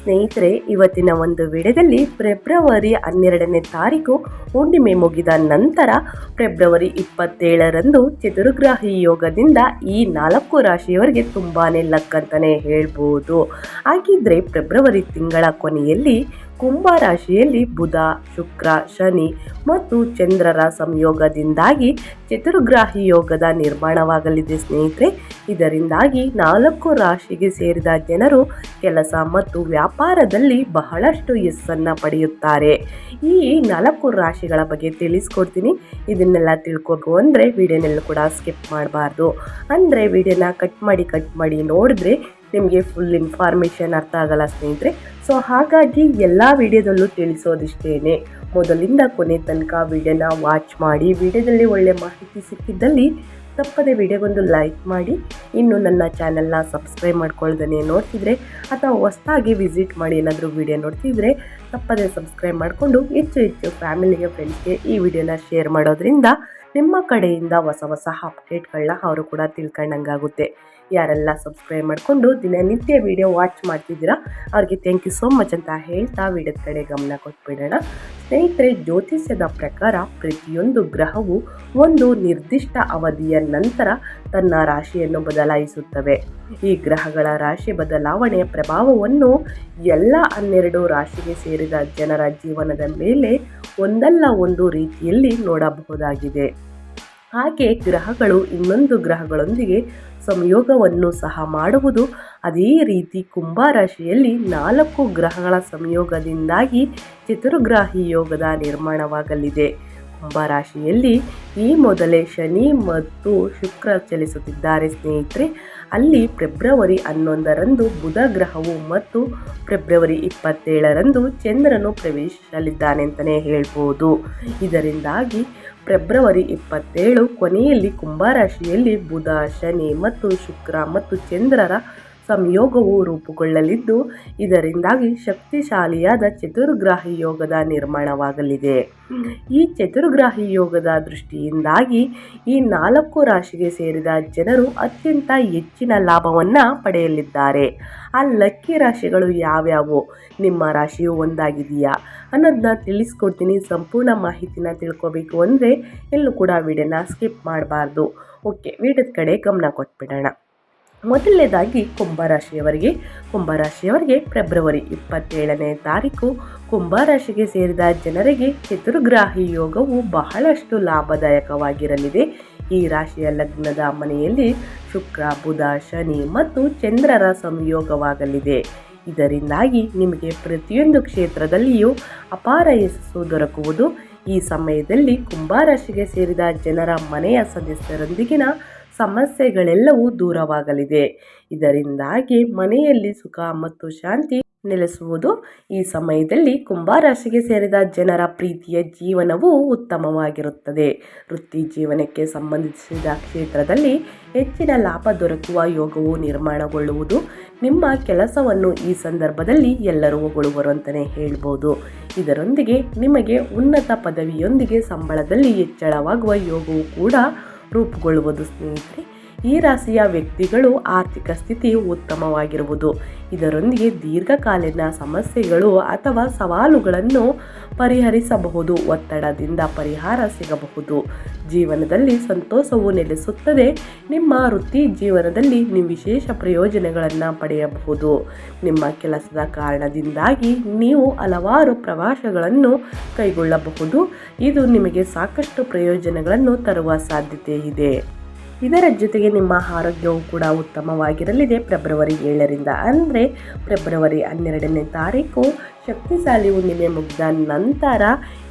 ಸ್ನೇಹಿತರೆ, ಇವತ್ತಿನ ಒಂದು ವಿಡಿಯೋದಲ್ಲಿ ಫೆಬ್ರವರಿ ಹನ್ನೆರಡನೇ ತಾರೀಕು ಹುಣ್ಣಿಮೆ ಮುಗಿದ ನಂತರ ಫೆಬ್ರವರಿ ಇಪ್ಪತ್ತೇಳರಂದು ಚತುರ್ಗ್ರಾಹಿ ಯೋಗದಿಂದ ಈ ನಾಲ್ಕು ರಾಶಿಯವರಿಗೆ ತುಂಬಾ ಲಕ್ ಅಂತಲೇ ಹೇಳ್ಬೋದು. ಹಾಗಿದ್ರೆ ಫೆಬ್ರವರಿ ತಿಂಗಳ ಕೊನೆಯಲ್ಲಿ ಕುಂಭ ರಾಶಿಯಲ್ಲಿ ಬುಧ, ಶುಕ್ರ, ಶನಿ ಮತ್ತು ಚಂದ್ರರ ಸಂಯೋಗದಿಂದಾಗಿ ಚತುರ್ಗ್ರಾಹಿ ಯೋಗದ ನಿರ್ಮಾಣವಾಗಲಿದೆ ಸ್ನೇಹಿತರೆ. ಇದರಿಂದಾಗಿ ನಾಲ್ಕು ರಾಶಿಗೆ ಸೇರಿದ ಜನರು ಕೆಲಸ ಮತ್ತು ವ್ಯಾಪಾರದಲ್ಲಿ ಬಹಳಷ್ಟು ಯಶಸ್ಸನ್ನು ಪಡೆಯುತ್ತಾರೆ. ಈ ನಾಲ್ಕು ರಾಶಿಗಳ ಬಗ್ಗೆ ತಿಳಿಸ್ಕೊಡ್ತೀನಿ. ಇದನ್ನೆಲ್ಲ ತಿಳ್ಕೊಬೇಕು ಅಂದರೆ ವಿಡಿಯೋನೆಲ್ಲ ಕೂಡ ಸ್ಕಿಪ್ ಮಾಡಬಾರ್ದು. ಅಂದರೆ ವಿಡಿಯೋನ ಕಟ್ ಮಾಡಿ ಕಟ್ ಮಾಡಿ ನೋಡಿದ್ರೆ ನಿಮಗೆ ಫುಲ್ ಇನ್ಫಾರ್ಮೇಷನ್ ಅರ್ಥ ಆಗಲ್ಲ ಸ್ನೇಹಿತರೆ. ಸೊ ಹಾಗಾಗಿ ಎಲ್ಲ ವಿಡಿಯೋದಲ್ಲೂ ತಿಳಿಸೋದಿಷ್ಟೇನೆ. ಮೊದಲಿಂದ ಕೊನೆ ತನಕ ವಿಡಿಯೋನ ವಾಚ್ ಮಾಡಿ, ವಿಡಿಯೋದಲ್ಲಿ ಒಳ್ಳೆ ಮಾಹಿತಿ ಸಿಕ್ಕಿದ್ದಲ್ಲಿ ತಪ್ಪದೆ ವಿಡಿಯೋಗೊಂದು ಲೈಕ್ ಮಾಡಿ. ಇನ್ನು ನನ್ನ ಚಾನಲ್ನ ಸಬ್ಸ್ಕ್ರೈಬ್ ಮಾಡ್ಕೊಳ್ದೇ ನೋಡ್ತಿದ್ರೆ, ಅಥವಾ ಹೊಸದಾಗಿ ವಿಸಿಟ್ ಮಾಡಿ ಏನಾದರೂ ವಿಡಿಯೋ ನೋಡ್ತಿದ್ರೆ, ತಪ್ಪದೆ ಸಬ್ಸ್ಕ್ರೈಬ್ ಮಾಡಿಕೊಂಡು ಹೆಚ್ಚು ಹೆಚ್ಚು ಫ್ಯಾಮಿಲಿಗೆ ಫ್ರೆಂಡ್ಸ್ಗೆ ಈ ವಿಡಿಯೋನ ಶೇರ್ ಮಾಡೋದ್ರಿಂದ ನಿಮ್ಮ ಕಡೆಯಿಂದ ಹೊಸ ಹೊಸ ಅಪ್ಡೇಟ್ಗಳನ್ನ ಅವರು ಕೂಡ ತಿಳ್ಕೊಂಡಂಗಾಗುತ್ತೆ. ಯಾರೆಲ್ಲ ಸಬ್ಸ್ಕ್ರೈಬ್ ಮಾಡಿಕೊಂಡು ದಿನನಿತ್ಯ ವಿಡಿಯೋ ವಾಚ್ ಮಾಡ್ತಿದ್ದೀರಾ, ಅವ್ರಿಗೆ ಥ್ಯಾಂಕ್ ಯು ಸೋ ಮಚ್ ಅಂತ ಹೇಳ್ತಾ ವಿಡಿಯೋದ ಕಡೆ ಗಮನ ಕೊಟ್ಬಿಡೋಣ. ಸ್ನೇಹಿತರೆ, ಜ್ಯೋತಿಷ್ಯದ ಪ್ರಕಾರ ಪ್ರತಿಯೊಂದು ಗ್ರಹವು ಒಂದು ನಿರ್ದಿಷ್ಟ ಅವಧಿಯ ನಂತರ ತನ್ನ ರಾಶಿಯನ್ನು ಬದಲಾಯಿಸುತ್ತವೆ. ಈ ಗ್ರಹಗಳ ರಾಶಿ ಬದಲಾವಣೆಯ ಪ್ರಭಾವವನ್ನು ಎಲ್ಲ ಹನ್ನೆರಡು ರಾಶಿಗೆ ಸೇರಿದ ಜನರ ಜೀವನದ ಮೇಲೆ ಒಂದಲ್ಲ ಒಂದು ರೀತಿಯಲ್ಲಿ ನೋಡಬಹುದಾಗಿದೆ. ಹಾಗೆ ಗ್ರಹಗಳು ಇನ್ನೊಂದು ಗ್ರಹಗಳೊಂದಿಗೆ ಸಂಯೋಗವನ್ನು ಸಹ ಮಾಡುವುದು. ಅದೇ ರೀತಿ ಕುಂಭ ರಾಶಿಯಲ್ಲಿ ನಾಲ್ಕು ಗ್ರಹಗಳ ಸಂಯೋಗದಿಂದಾಗಿ ಚತುರ್ಗ್ರಾಹಿ ಯೋಗದ ನಿರ್ಮಾಣವಾಗಲಿದೆ. ಕುಂಭ ರಾಶಿಯಲ್ಲಿ ಈ ಮೊದಲೇ ಶನಿ ಮತ್ತು ಶುಕ್ರ ಚಲಿಸುತ್ತಿದ್ದಾರೆ ಸ್ನೇಹಿತರೆ. ಅಲ್ಲಿ ಫೆಬ್ರವರಿ ಹನ್ನೊಂದರಂದು ಬುಧ ಗ್ರಹವು ಮತ್ತು ಫೆಬ್ರವರಿ ಇಪ್ಪತ್ತೇಳರಂದು ಚಂದ್ರನು ಪ್ರವೇಶಿಸಲಿದ್ದಾನೆ ಅಂತಲೇ ಹೇಳ್ಬೋದು. ಇದರಿಂದಾಗಿ ಫೆಬ್ರವರಿ ಇಪ್ಪತ್ತೇಳು ಕೊನೆಯಲ್ಲಿ ಕುಂಭರಾಶಿಯಲ್ಲಿ ಬುಧ ಶನಿ ಮತ್ತು ಶುಕ್ರ ಮತ್ತು ಚಂದ್ರರ ಸಂಯೋಗವು ರೂಪುಗೊಳ್ಳಲಿದ್ದು, ಇದರಿಂದಾಗಿ ಶಕ್ತಿಶಾಲಿಯಾದ ಚತುರ್ಗ್ರಾಹಿ ಯೋಗದ ನಿರ್ಮಾಣವಾಗಲಿದೆ. ಈ ಚತುರ್ಗ್ರಾಹಿ ಯೋಗದ ದೃಷ್ಟಿಯಿಂದಾಗಿ ಈ ನಾಲ್ಕು ರಾಶಿಗೆ ಸೇರಿದ ಜನರು ಅತ್ಯಂತ ಹೆಚ್ಚಿನ ಲಾಭವನ್ನು ಪಡೆಯಲಿದ್ದಾರೆ. ಆ ಲಕ್ಕಿ ರಾಶಿಗಳು ಯಾವ್ಯಾವು? ನಿಮ್ಮ ರಾಶಿಯು ಒಂದಾಗಿದೆಯಾ? ಅನ್ನೋದನ್ನ ತಿಳಿಸ್ಕೊಡ್ತೀನಿ. ಸಂಪೂರ್ಣ ಮಾಹಿತಿನ ತಿಳ್ಕೊಬೇಕು ಅಂದರೆ ಎಲ್ಲೂ ಕೂಡ ವಿಡಿಯೋನ ಸ್ಕಿಪ್ ಮಾಡಬಾರ್ದು. ಓಕೆ, ವಿಡಿಯೋದ ಕಡೆ ಗಮನ ಕೊಟ್ಬಿಡೋಣ. ಮೊದಲನೇದಾಗಿ ಕುಂಭರಾಶಿಯವರಿಗೆ. ಕುಂಭರಾಶಿಯವರಿಗೆ ಫೆಬ್ರವರಿ ಇಪ್ಪತ್ತೇಳನೇ ತಾರೀಕು. ಕುಂಭರಾಶಿಗೆ ಸೇರಿದ ಜನರಿಗೆ ಚತುರ್ಗ್ರಾಹಿ ಯೋಗವು ಬಹಳಷ್ಟು ಲಾಭದಾಯಕವಾಗಿರಲಿದೆ. ಈ ರಾಶಿಯ ಲಗ್ನದ ಮನೆಯಲ್ಲಿ ಶುಕ್ರ, ಬುಧ, ಶನಿ ಮತ್ತು ಚಂದ್ರರ ಸಂಯೋಗವಾಗಲಿದೆ. ಇದರಿಂದಾಗಿ ನಿಮಗೆ ಪ್ರತಿಯೊಂದು ಕ್ಷೇತ್ರದಲ್ಲಿಯೂ ಅಪಾರ ಯಶಸ್ಸು ದೊರಕುವುದು. ಈ ಸಮಯದಲ್ಲಿ ಕುಂಭರಾಶಿಗೆ ಸೇರಿದ ಜನರ ಮನೆಯ ಸದಸ್ಯರೊಂದಿಗಿನ ಸಮಸ್ಯೆಗಳೆಲ್ಲವೂ ದೂರವಾಗಲಿದೆ. ಇದರಿಂದಾಗಿ ಮನೆಯಲ್ಲಿ ಸುಖ ಮತ್ತು ಶಾಂತಿ ನೆಲೆಸುವುದು ಈ ಸಮಯದಲ್ಲಿ ಕುಂಭರಾಶಿಗೆ ಸೇರಿದ ಜನರ ಪ್ರೀತಿಯ ಜೀವನವು ಉತ್ತಮವಾಗಿರುತ್ತದೆ. ವೃತ್ತಿ ಜೀವನಕ್ಕೆ ಸಂಬಂಧಿಸಿದ ಕ್ಷೇತ್ರದಲ್ಲಿ ಹೆಚ್ಚಿನ ಲಾಭ ದೊರಕುವ ಯೋಗವು ನಿರ್ಮಾಣಗೊಳ್ಳುವುದು ನಿಮ್ಮ ಕೆಲಸವನ್ನು ಈ ಸಂದರ್ಭದಲ್ಲಿ ಎಲ್ಲರೂ ಹೊಗಳುವರು ಅಂತಲೇ ಹೇಳ್ಬೋದು. ಇದರೊಂದಿಗೆ ನಿಮಗೆ ಉನ್ನತ ಪದವಿಯೊಂದಿಗೆ ಸಂಬಳದಲ್ಲಿ ಹೆಚ್ಚಳವಾಗುವ ಯೋಗವು ಕೂಡ ರೂಪುಗೊಳ್ಳುವುದು ಸ್ನೇಹಿತರೆ. ಈ ರಾಶಿಯ ವ್ಯಕ್ತಿಗಳು ಆರ್ಥಿಕ ಸ್ಥಿತಿ ಉತ್ತಮವಾಗಿರುವುದು. ಇದರೊಂದಿಗೆ ದೀರ್ಘಕಾಲೀನ ಸಮಸ್ಯೆಗಳು ಅಥವಾ ಸವಾಲುಗಳನ್ನು ಪರಿಹರಿಸಬಹುದು. ಒತ್ತಡದಿಂದ ಪರಿಹಾರ ಸಿಗಬಹುದು. ಜೀವನದಲ್ಲಿ ಸಂತೋಷವು ನೆಲೆಸುತ್ತದೆ. ನಿಮ್ಮ ವೃತ್ತಿ ಜೀವನದಲ್ಲಿ ನಿಮ್ಮ ವಿಶೇಷ ಪ್ರಯೋಜನಗಳನ್ನು ಪಡೆಯಬಹುದು. ನಿಮ್ಮ ಕೆಲಸದ ಕಾರಣದಿಂದಾಗಿ ನೀವು ಹಲವಾರು ಪ್ರವಾಸಗಳನ್ನು ಕೈಗೊಳ್ಳಬಹುದು. ಇದು ನಿಮಗೆ ಸಾಕಷ್ಟು ಪ್ರಯೋಜನಗಳನ್ನು ತರುವ ಸಾಧ್ಯತೆ ಇದೆ ಇದರ ಜೊತೆಗೆ ನಿಮ್ಮ ಆರೋಗ್ಯವು ಕೂಡ ಉತ್ತಮವಾಗಿರಲಿದೆ. ಫೆಬ್ರವರಿ ಏಳರಿಂದ, ಅಂದರೆ ಫೆಬ್ರವರಿ ಹನ್ನೆರಡನೇ ತಾರೀಕು, ಶಕ್ತಿಶಾಲಿ ಹುಣ್ಣಿಮೆ ಮುಗಿದ ನಂತರ,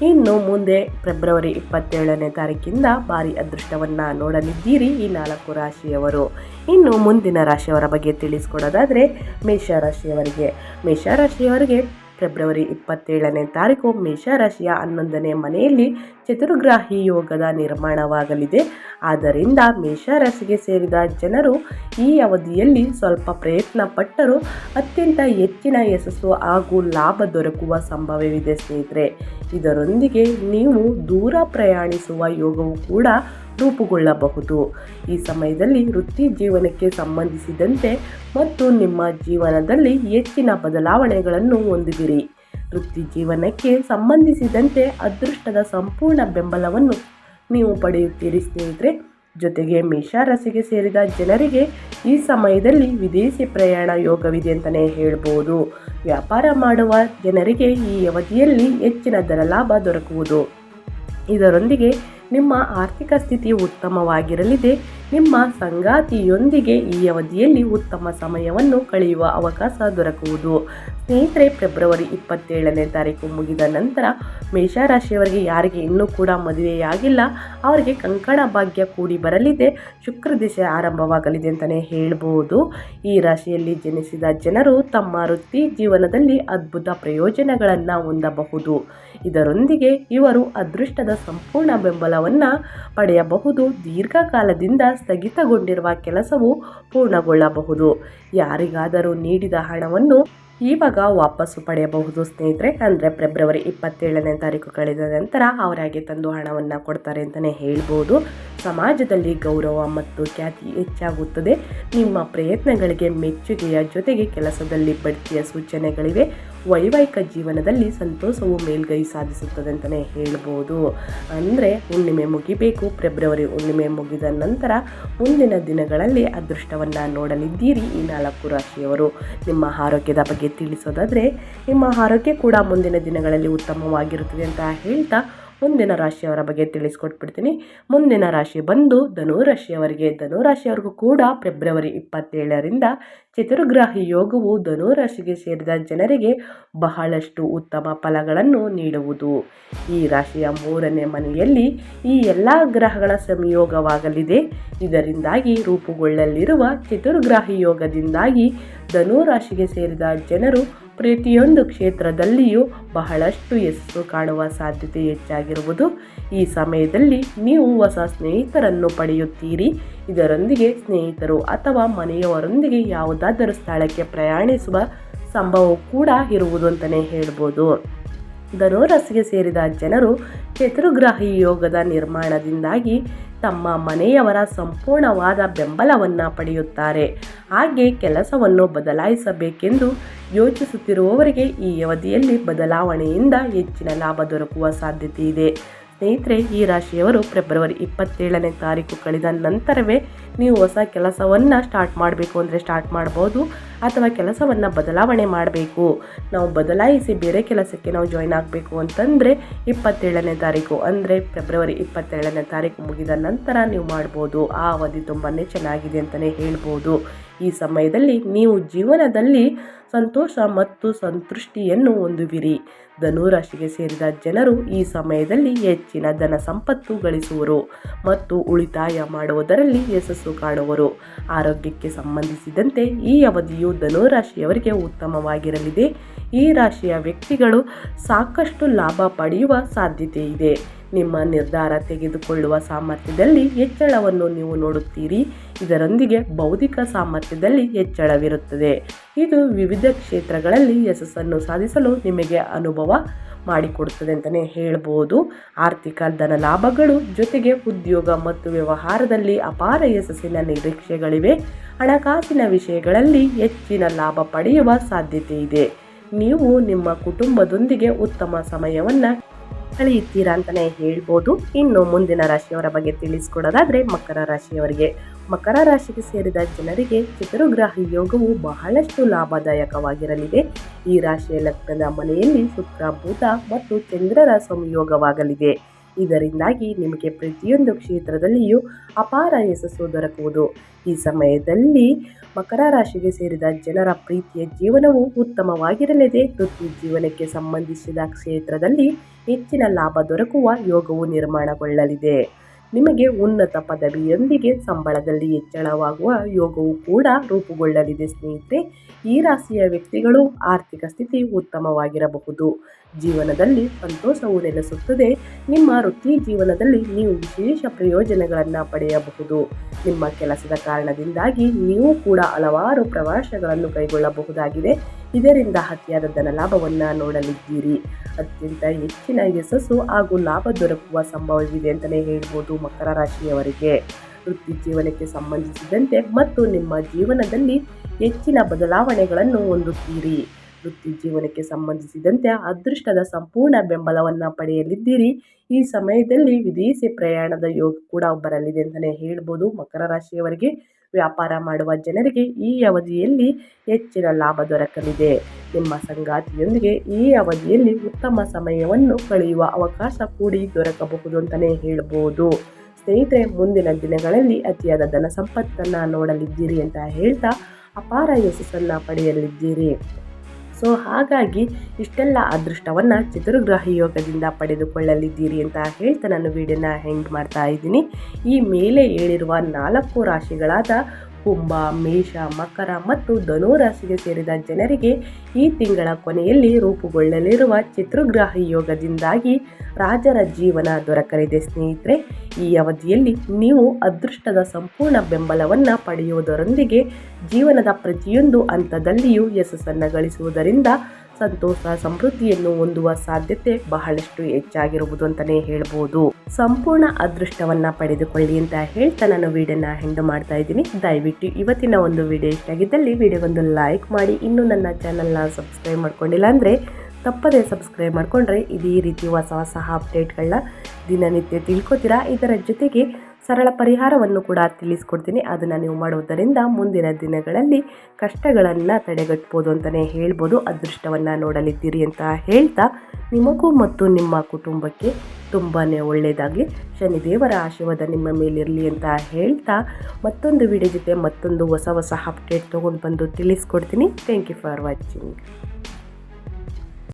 ಇನ್ನು ಮುಂದೆ ಫೆಬ್ರವರಿ ಇಪ್ಪತ್ತೇಳನೇ ತಾರೀಕಿಂದ ಭಾರಿ ಅದೃಷ್ಟವನ್ನು ನೋಡಲಿದ್ದೀರಿ ಈ ನಾಲ್ಕು ರಾಶಿಯವರು. ಇನ್ನು ಮುಂದಿನ ರಾಶಿಯವರ ಬಗ್ಗೆ ತಿಳಿಸ್ಕೊಡೋದಾದರೆ ಮೇಷರಾಶಿಯವರಿಗೆ ಮೇಷರಾಶಿಯವರಿಗೆ ಫೆಬ್ರವರಿ ಇಪ್ಪತ್ತೇಳನೇ ತಾರೀಕು ಮೇಷರಾಶಿಯ ಹನ್ನೊಂದನೇ ಮನೆಯಲ್ಲಿ ಚತುರ್ಗ್ರಾಹಿ ಯೋಗದ ನಿರ್ಮಾಣವಾಗಲಿದೆ. ಆದ್ದರಿಂದ ಮೇಷರಾಶಿಗೆ ಸೇರಿದ ಜನರು ಈ ಅವಧಿಯಲ್ಲಿ ಸ್ವಲ್ಪ ಪ್ರಯತ್ನ ಪಟ್ಟರೂ ಅತ್ಯಂತ ಹೆಚ್ಚಿನ ಯಶಸ್ಸು ಹಾಗೂ ಲಾಭ ದೊರಕುವ ಸಂಭವವಿದೆ ಸ್ನೇಹಿತರೆ. ಇದರೊಂದಿಗೆ ನೀವು ದೂರ ಪ್ರಯಾಣಿಸುವ ಯೋಗವು ಕೂಡ ರೂಪುಗೊಳ್ಳಬಹುದು. ಈ ಸಮಯದಲ್ಲಿ ವೃತ್ತಿ ಜೀವನಕ್ಕೆ ಸಂಬಂಧಿಸಿದಂತೆ ಮತ್ತು ನಿಮ್ಮ ಜೀವನದಲ್ಲಿ ಹೆಚ್ಚಿನ ಬದಲಾವಣೆಗಳನ್ನು ಹೊಂದಿದಿರಿ. ವೃತ್ತಿ ಜೀವನಕ್ಕೆ ಸಂಬಂಧಿಸಿದಂತೆ ಅದೃಷ್ಟದ ಸಂಪೂರ್ಣ ಬೆಂಬಲವನ್ನು ನೀವು ಪಡೆಯುತ್ತೀರಿ ಸ್ನೇಹಿತರೆ. ಜೊತೆಗೆ ಮೇಷರಾಶಿಗೆ ಸೇರಿದ ಜನರಿಗೆ ಈ ಸಮಯದಲ್ಲಿ ವಿದೇಶಿ ಪ್ರಯಾಣ ಯೋಗವಿದೆ ಅಂತಲೇ ಹೇಳ್ಬೋದು. ವ್ಯಾಪಾರ ಮಾಡುವ ಜನರಿಗೆ ಈ ಅವಧಿಯಲ್ಲಿ ಹೆಚ್ಚಿನ ದರ ಲಾಭ ದೊರಕುವುದು. ಇದರೊಂದಿಗೆ ನಿಮ್ಮ ಆರ್ಥಿಕ ಸ್ಥಿತಿ ಉತ್ತಮವಾಗಿರಲಿದೆ. ನಿಮ್ಮ ಸಂಗಾತಿಯೊಂದಿಗೆ ಈ ಅವಧಿಯಲ್ಲಿ ಉತ್ತಮ ಸಮಯವನ್ನು ಕಳೆಯುವ ಅವಕಾಶ ದೊರಕುವುದು. ಸ್ನೇಹಿತರೆ, ಫೆಬ್ರವರಿ ಇಪ್ಪತ್ತೇಳನೇ ತಾರೀಕು ಮುಗಿದ ನಂತರ ಮೇಷರಾಶಿಯವರಿಗೆ ಯಾರಿಗೆ ಇನ್ನೂ ಕೂಡ ಮದುವೆಯಾಗಿಲ್ಲ, ಅವರಿಗೆ ಕಂಕಣ ಭಾಗ್ಯ ಕೂಡಿ ಬರಲಿದೆ, ಶುಕ್ರ ದಿಶೆ ಆರಂಭವಾಗಲಿದೆ ಅಂತಲೇ ಹೇಳ್ಬೋದು. ಈ ರಾಶಿಯಲ್ಲಿ ಜನಿಸಿದ ಜನರು ತಮ್ಮ ವೃತ್ತಿ ಜೀವನದಲ್ಲಿ ಅದ್ಭುತ ಪ್ರಯೋಜನಗಳನ್ನು ಹೊಂದಬಹುದು. ಇದರೊಂದಿಗೆ ಇವರು ಅದೃಷ್ಟದ ಸಂಪೂರ್ಣ ಬೆಂಬಲವನ್ನು ಪಡೆಯಬಹುದು. ದೀರ್ಘಕಾಲದಿಂದ ಸ್ಥಗಿತಗೊಂಡಿರುವ ಕೆಲಸವು ಪೂರ್ಣಗೊಳ್ಳಬಹುದು. ಯಾರಿಗಾದರೂ ನೀಡಿದ ಹಣವನ್ನು ಇವಾಗ ವಾಪಸ್ಸು ಪಡೆಯಬಹುದು ಸ್ನೇಹಿತರೆ. ಅಂದರೆ ಫೆಬ್ರವರಿ ಇಪ್ಪತ್ತೇಳನೇ ತಾರೀಕು ಕಳೆದ ನಂತರ ಅವರಾಗೆ ತಂದು ಹಣವನ್ನು ಕೊಡ್ತಾರೆ ಅಂತಲೇ ಹೇಳ್ಬೋದು. ಸಮಾಜದಲ್ಲಿ ಗೌರವ ಮತ್ತು ಖ್ಯಾತಿ ಹೆಚ್ಚಾಗುತ್ತದೆ. ನಿಮ್ಮ ಪ್ರಯತ್ನಗಳಿಗೆ ಮೆಚ್ಚುಗೆಯ ಜೊತೆಗೆ ಕೆಲಸದಲ್ಲಿ ಬಡ್ತಿಯ ಸೂಚನೆಗಳಿವೆ. ವೈವಾಹಿಕ ಜೀವನದಲ್ಲಿ ಸಂತೋಷವು ಮೇಲ್ಗೈ ಸಾಧಿಸುತ್ತದೆ ಅಂತಲೇ ಹೇಳ್ಬೋದು. ಅಂದರೆ ಹುಣ್ಣಿಮೆ ಮುಗಿಬೇಕು, ಫೆಬ್ರವರಿ ಹುಣ್ಣಿಮೆ ಮುಗಿದ ನಂತರ ಮುಂದಿನ ದಿನಗಳಲ್ಲಿ ಅದೃಷ್ಟವನ್ನು ನೋಡಲಿದ್ದೀರಿ ಈ ನಾಲ್ಕು ರಾಶಿಯವರು. ನಿಮ್ಮ ಆರೋಗ್ಯದ ಬಗ್ಗೆ ತಿಳಿಸೋದಾದರೆ ನಿಮ್ಮ ಆರೋಗ್ಯ ಕೂಡ ಮುಂದಿನ ದಿನಗಳಲ್ಲಿ ಉತ್ತಮವಾಗಿರುತ್ತದೆ ಅಂತ ಹೇಳ್ತಾ ಮುಂದಿನ ರಾಶಿಯವರ ಬಗ್ಗೆ ತಿಳಿಸ್ಕೊಟ್ಬಿಡ್ತೀನಿ. ಮುಂದಿನ ರಾಶಿ ಬಂದು ಧನು ರಾಶಿಯವರಿಗೆ, ಧನು ಕೂಡ ಫೆಬ್ರವರಿ ಇಪ್ಪತ್ತೇಳರಿಂದ ಚತುರ್ಗ್ರಾಹಿ ಯೋಗವು ಧನು ರಾಶಿಗೆ ಸೇರಿದ ಜನರಿಗೆ ಬಹಳಷ್ಟು ಉತ್ತಮ ಫಲಗಳನ್ನು ನೀಡುವುದು. ಈ ರಾಶಿಯ ಮೂರನೇ ಮನೆಯಲ್ಲಿ ಈ ಎಲ್ಲ ಗ್ರಹಗಳ ಸಂಯೋಗವಾಗಲಿದೆ. ಇದರಿಂದಾಗಿ ರೂಪುಗೊಳ್ಳಲಿರುವ ಚತುರ್ಗ್ರಾಹಿ ಯೋಗದಿಂದಾಗಿ ಧನು ರಾಶಿಗೆ ಸೇರಿದ ಜನರು ಪ್ರತಿಯೊಂದು ಕ್ಷೇತ್ರದಲ್ಲಿಯೂ ಬಹಳಷ್ಟು ಯಶಸ್ಸು ಕಾಣುವ ಸಾಧ್ಯತೆ ಹೆಚ್ಚಾಗಿರುವುದು. ಈ ಸಮಯದಲ್ಲಿ ನೀವು ಹೊಸ ಸ್ನೇಹಿತರನ್ನು ಪಡೆಯುತ್ತೀರಿ. ಇದರೊಂದಿಗೆ ಸ್ನೇಹಿತರು ಅಥವಾ ಮನೆಯವರೊಂದಿಗೆ ಯಾವುದಾದರೂ ಸ್ಥಳಕ್ಕೆ ಪ್ರಯಾಣಿಸುವ ಸಂಭವ ಕೂಡ ಇರುವುದು ಅಂತಲೇ ಹೇಳ್ಬೋದು. ಧನುರಾಶಿಗೆ ಸೇರಿದ ಜನರು ಚತುರ್ಗ್ರಾಹಿ ಯೋಗದ ನಿರ್ಮಾಣದಿಂದಾಗಿ ತಮ್ಮ ಮನೆಯವರ ಸಂಪೂರ್ಣವಾದ ಬೆಂಬಲವನ್ನು ಪಡೆಯುತ್ತಾರೆ. ಹಾಗೆ ಕೆಲಸವನ್ನು ಬದಲಾಯಿಸಬೇಕೆಂದು ಯೋಚಿಸುತ್ತಿರುವವರಿಗೆ ಈ ಅವಧಿಯಲ್ಲಿ ಬದಲಾವಣೆಯಿಂದ ಹೆಚ್ಚಿನ ಲಾಭ ದೊರಕುವ ಸಾಧ್ಯತೆ ಇದೆ. ಸ್ನೇಹಿತರೆ, ಈ ರಾಶಿಯವರು ಫೆಬ್ರವರಿ ಇಪ್ಪತ್ತೇಳನೇ ತಾರೀಕು ಕಳೆದ ನಂತರವೇ ನೀವು ಹೊಸ ಕೆಲಸವನ್ನು ಸ್ಟಾರ್ಟ್ ಮಾಡಬೇಕು ಅಂದರೆ ಸ್ಟಾರ್ಟ್ ಮಾಡ್ಬೋದು. ಅಥವಾ ಕೆಲಸವನ್ನು ಬದಲಾವಣೆ ಮಾಡಬೇಕು. ನಾವು ಬದಲಾಯಿಸಿ ಬೇರೆ ಕೆಲಸಕ್ಕೆ ನಾವು ಜಾಯ್ನ್ ಆಗಬೇಕು ಅಂತಂದರೆ ಇಪ್ಪತ್ತೇಳನೇ ತಾರೀಕು, ಅಂದರೆ ಫೆಬ್ರವರಿ ಇಪ್ಪತ್ತೇಳನೇ ತಾರೀಕು ಮುಗಿದ ನಂತರ ನೀವು ಮಾಡ್ಬೋದು. ಆ ಅವಧಿ ತುಂಬಾ ಚೆನ್ನಾಗಿದೆ ಅಂತಲೇ ಹೇಳ್ಬೋದು. ಈ ಸಮಯದಲ್ಲಿ ನೀವು ಜೀವನದಲ್ಲಿ ಸಂತೋಷ ಮತ್ತು ಸಂತೃಷ್ಟಿಯನ್ನು ಹೊಂದುವಿರಿ. ಧನುರಾಶಿಗೆ ಸೇರಿದ ಜನರು ಈ ಸಮಯದಲ್ಲಿ ಹೆಚ್ಚಿನ ಧನ ಸಂಪತ್ತು ಗಳಿಸುವರು ಮತ್ತು ಉಳಿತಾಯ ಮಾಡುವುದರಲ್ಲಿ ಯಶಸ್ಸು ಕಾಣುವರು. ಆರೋಗ್ಯಕ್ಕೆ ಸಂಬಂಧಿಸಿದಂತೆ ಈ ಅವಧಿಯು ಧನುರಾಶಿಯವರಿಗೆ ಉತ್ತಮವಾಗಿರಲಿದೆ. ಈ ರಾಶಿಯ ವ್ಯಕ್ತಿಗಳು ಸಾಕಷ್ಟು ಲಾಭ ಪಡೆಯುವ ಸಾಧ್ಯತೆ ಇದೆ. ನಿಮ್ಮ ನಿರ್ಧಾರ ತೆಗೆದುಕೊಳ್ಳುವ ಸಾಮರ್ಥ್ಯದಲ್ಲಿ ಹೆಚ್ಚಳವನ್ನು ನೀವು ನೋಡುತ್ತೀರಿ. ಇದರೊಂದಿಗೆ ಬೌದ್ಧಿಕ ಸಾಮರ್ಥ್ಯದಲ್ಲಿ ಹೆಚ್ಚಳವಿರುತ್ತದೆ. ಇದು ವಿವಿಧ ಕ್ಷೇತ್ರಗಳಲ್ಲಿ ಯಶಸ್ಸನ್ನು ಸಾಧಿಸಲು ನಿಮಗೆ ಅನುಭವ ಮಾಡಿಕೊಡುತ್ತದೆ ಅಂತಲೇ ಹೇಳ್ಬೋದು. ಆರ್ಥಿಕ ಧನ ಲಾಭಗಳು ಜೊತೆಗೆ ಉದ್ಯೋಗ ಮತ್ತು ವ್ಯವಹಾರದಲ್ಲಿ ಅಪಾರ ಯಶಸ್ಸಿನ ನಿರೀಕ್ಷೆಗಳಿವೆ. ಹಣಕಾಸಿನ ವಿಷಯಗಳಲ್ಲಿ ಹೆಚ್ಚಿನ ಲಾಭ ಪಡೆಯುವ ಸಾಧ್ಯತೆ ಇದೆ. ನೀವು ನಿಮ್ಮ ಕುಟುಂಬದೊಂದಿಗೆ ಉತ್ತಮ ಸಮಯವನ್ನು ಕಳೆಯುತ್ತೀರಾ ಅಂತಲೇ ಹೇಳ್ಬೋದು. ಇನ್ನು ಮುಂದಿನ ರಾಶಿಯವರ ಬಗ್ಗೆ ತಿಳಿಸ್ಕೊಡೋದಾದರೆ ಮಕರ ರಾಶಿಯವರಿಗೆ. ಮಕರ ರಾಶಿಗೆ ಸೇರಿದ ಜನರಿಗೆ ಚತುರ್ಗ್ರಾಹಿ ಯೋಗವು ಬಹಳಷ್ಟು ಲಾಭದಾಯಕವಾಗಿರಲಿದೆ. ಈ ರಾಶಿಯ ಲಗ್ನದ ಮನೆಯಲ್ಲಿ ಶುಕ್ರ ಭೂತ ಮತ್ತು ಚಂದ್ರರ ಸಂಯೋಗವಾಗಲಿದೆ. ಇದರಿಂದಾಗಿ ನಿಮಗೆ ಪ್ರತಿಯೊಂದು ಕ್ಷೇತ್ರದಲ್ಲಿಯೂ ಅಪಾರ ಯಶಸ್ಸು ದೊರಕುವುದು. ಈ ಸಮಯದಲ್ಲಿ ಮಕರ ರಾಶಿಗೆ ಸೇರಿದ ಜನರ ಪ್ರೀತಿಯ ಜೀವನವು ಉತ್ತಮವಾಗಿರಲಿದೆ. ವೃತ್ತಿ ಜೀವನಕ್ಕೆ ಸಂಬಂಧಿಸಿದ ಕ್ಷೇತ್ರದಲ್ಲಿ ಹೆಚ್ಚಿನ ಲಾಭ ದೊರಕುವ ಯೋಗವು ನಿರ್ಮಾಣಗೊಳ್ಳಲಿದೆ. ನಿಮಗೆ ಉನ್ನತ ಪದವಿಯೊಂದಿಗೆ ಸಂಬಳದಲ್ಲಿ ಹೆಚ್ಚಳವಾಗುವ ಯೋಗವು ಕೂಡ ರೂಪುಗೊಳ್ಳಲಿದೆ ಸ್ನೇಹಿತರೆ. ಈ ರಾಶಿಯ ವ್ಯಕ್ತಿಗಳು ಆರ್ಥಿಕ ಸ್ಥಿತಿ ಉತ್ತಮವಾಗಿರಬಹುದು. ಜೀವನದಲ್ಲಿ ಸಂತೋಷವು ನೆಲೆಸುತ್ತದೆ. ನಿಮ್ಮ ವೃತ್ತಿ ಜೀವನದಲ್ಲಿ ನೀವು ವಿಶೇಷ ಪ್ರಯೋಜನಗಳನ್ನು ಪಡೆಯಬಹುದು. ನಿಮ್ಮ ಕೆಲಸದ ಕಾರಣದಿಂದಾಗಿ ನೀವು ಕೂಡ ಹಲವಾರು ಪ್ರವಾಸಗಳನ್ನು ಕೈಗೊಳ್ಳಬಹುದಾಗಿದೆ. ಇದರಿಂದ ಅತಿಯಾದ ಧನ ಲಾಭವನ್ನು ನೋಡಲಿದ್ದೀರಿ. ಅತ್ಯಂತ ಹೆಚ್ಚಿನ ಯಶಸ್ಸು ಹಾಗೂ ಲಾಭ ದೊರಕುವ ಸಂಭವವಿದೆ ಅಂತಲೇ ಹೇಳ್ಬೋದು ಮಕರ ರಾಶಿಯವರಿಗೆ. ವೃತ್ತಿ ಜೀವನಕ್ಕೆ ಸಂಬಂಧಿಸಿದಂತೆ ಮತ್ತು ನಿಮ್ಮ ಜೀವನದಲ್ಲಿ ಹೆಚ್ಚಿನ ಬದಲಾವಣೆಗಳನ್ನು ಹೊಂದುತ್ತೀರಿ. ವೃತ್ತಿ ಜೀವನಕ್ಕೆ ಸಂಬಂಧಿಸಿದಂತೆ ಅದೃಷ್ಟದ ಸಂಪೂರ್ಣ ಬೆಂಬಲವನ್ನು ಪಡೆಯಲಿದ್ದೀರಿ. ಈ ಸಮಯದಲ್ಲಿ ವಿದೇಶಿ ಪ್ರಯಾಣದ ಯೋಗ ಕೂಡ ಬರಲಿದೆ ಅಂತಲೇ ಹೇಳ್ಬೋದು. ಮಕರ ರಾಶಿಯವರಿಗೆ ವ್ಯಾಪಾರ ಮಾಡುವ ಜನರಿಗೆ ಈ ಅವಧಿಯಲ್ಲಿ ಹೆಚ್ಚಿನ ಲಾಭ ದೊರಕಲಿದೆ. ನಿಮ್ಮ ಸಂಗಾತಿಯೊಂದಿಗೆ ಈ ಅವಧಿಯಲ್ಲಿ ಉತ್ತಮ ಸಮಯವನ್ನು ಕಳೆಯುವ ಅವಕಾಶ ಕೂಡಿ ದೊರಕಬಹುದು ಅಂತಲೇ ಹೇಳ್ಬೋದು. ಸ್ನೇಹಿತರೆ, ಮುಂದಿನ ದಿನಗಳಲ್ಲಿ ಅತಿಯಾದ ಧನ ಸಂಪತ್ತನ್ನು ನೋಡಲಿದ್ದೀರಿ ಅಂತ ಹೇಳ್ತಾ ಅಪಾರ ಯಶಸ್ಸನ್ನು ಪಡೆಯಲಿದ್ದೀರಿ. ಸೊ ಹಾಗಾಗಿ ಇಷ್ಟೆಲ್ಲ ಅದೃಷ್ಟವನ್ನು ಚತುರ್ಗ್ರಹ ಯೋಗದಿಂದ ಪಡೆದುಕೊಳ್ಳಲಿದ್ದೀರಿ ಅಂತ ಹೇಳ್ತಾ ನಾನು ವಿಡಿಯೋನ ಹೆಂಗ್ ಮಾಡ್ತಾ ಇದ್ದೀನಿ. ಈ ಮೇಲೆ ಹೇಳಿರುವ ನಾಲ್ಕು ರಾಶಿಗಳಾದ ಕುಂಭ, ಮೇಷ, ಮಕರ ಮತ್ತು ಧನುರಾಶಿಗೆ ಸೇರಿದ ಜನರಿಗೆ ಈ ತಿಂಗಳ ಕೊನೆಯಲ್ಲಿ ರೂಪುಗೊಳ್ಳಲಿರುವ ಚಿತ್ರಗ್ರಾಹಿ ಯೋಗದಿಂದಾಗಿ ರಾಜರ ಜೀವನ ದೊರಕಲಿದೆ ಸ್ನೇಹಿತರೆ. ಈ ಅವಧಿಯಲ್ಲಿ ನೀವು ಅದೃಷ್ಟದ ಸಂಪೂರ್ಣ ಬೆಂಬಲವನ್ನು ಪಡೆಯುವುದರೊಂದಿಗೆ ಜೀವನದ ಪ್ರತಿಯೊಂದು ಹಂತದಲ್ಲಿಯೂ ಯಶಸ್ಸನ್ನು ಗಳಿಸುವುದರಿಂದ ಸಂತೋಷ, ಸಮೃದ್ಧಿಯನ್ನು ಹೊಂದುವ ಸಾಧ್ಯತೆ ಬಹಳಷ್ಟು ಹೆಚ್ಚಾಗಿರುವುದು ಅಂತಲೇ ಹೇಳ್ಬೋದು. ಸಂಪೂರ್ಣ ಅದೃಷ್ಟವನ್ನ ಪಡೆದುಕೊಳ್ಳಿ ಅಂತ ಹೇಳ್ತಾ ನಾನು ವಿಡಿಯೋನ ಹೆಂಡು ಮಾಡ್ತಾ ಇದ್ದೀನಿ. ದಯವಿಟ್ಟು ಇವತ್ತಿನ ಒಂದು ವಿಡಿಯೋ ಇಷ್ಟ ಆಗಿದ್ದಲ್ಲಿ ವಿಡಿಯೋಗೊಂದು ಲೈಕ್ ಮಾಡಿ. ಇನ್ನೂ ನನ್ನ ಚಾನಲ್ನ ಸಬ್ಸ್ಕ್ರೈಬ್ ಮಾಡ್ಕೊಂಡಿಲ್ಲ ಅಂದರೆ ತಪ್ಪದೆ ಸಬ್ಸ್ಕ್ರೈಬ್ ಮಾಡಿಕೊಂಡ್ರೆ ಇದೇ ರೀತಿ ಹೊಸ ಹೊಸ ಅಪ್ಡೇಟ್ಗಳನ್ನ ದಿನನಿತ್ಯ ತಿಳ್ಕೊತೀರಾ? ಇದರ ಜೊತೆಗೆ ಸರಳ ಪರಿಹಾರವನ್ನು ಕೂಡ ತಿಳಿಸ್ಕೊಡ್ತೀನಿ. ಅದನ್ನು ನೀವು ಮಾಡುವುದರಿಂದ ಮುಂದಿನ ದಿನಗಳಲ್ಲಿ ಕಷ್ಟಗಳನ್ನು ತಡೆಗಟ್ಬೋದು ಅಂತಲೇ ಹೇಳ್ಬೋದು. ಅದೃಷ್ಟವನ್ನು ನೋಡಲಿದ್ದೀರಿ ಅಂತ ಹೇಳ್ತಾ ನಿಮಗೂ ಮತ್ತು ನಿಮ್ಮ ಕುಟುಂಬಕ್ಕೆ ತುಂಬಾ ಒಳ್ಳೆಯದಾಗಲಿ ಶನಿದೇವರ ಆಶೀರ್ವಾದ ನಿಮ್ಮ ಮೇಲಿರಲಿ ಅಂತ ಹೇಳ್ತಾ ಮತ್ತೊಂದು ವಿಡಿಯೋ ಜೊತೆ ಮತ್ತೊಂದು ಹೊಸ ಹೊಸ ಅಪ್ಡೇಟ್ ತೊಗೊಂಡು ಬಂದು ತಿಳಿಸ್ಕೊಡ್ತೀನಿ. Thank you for watching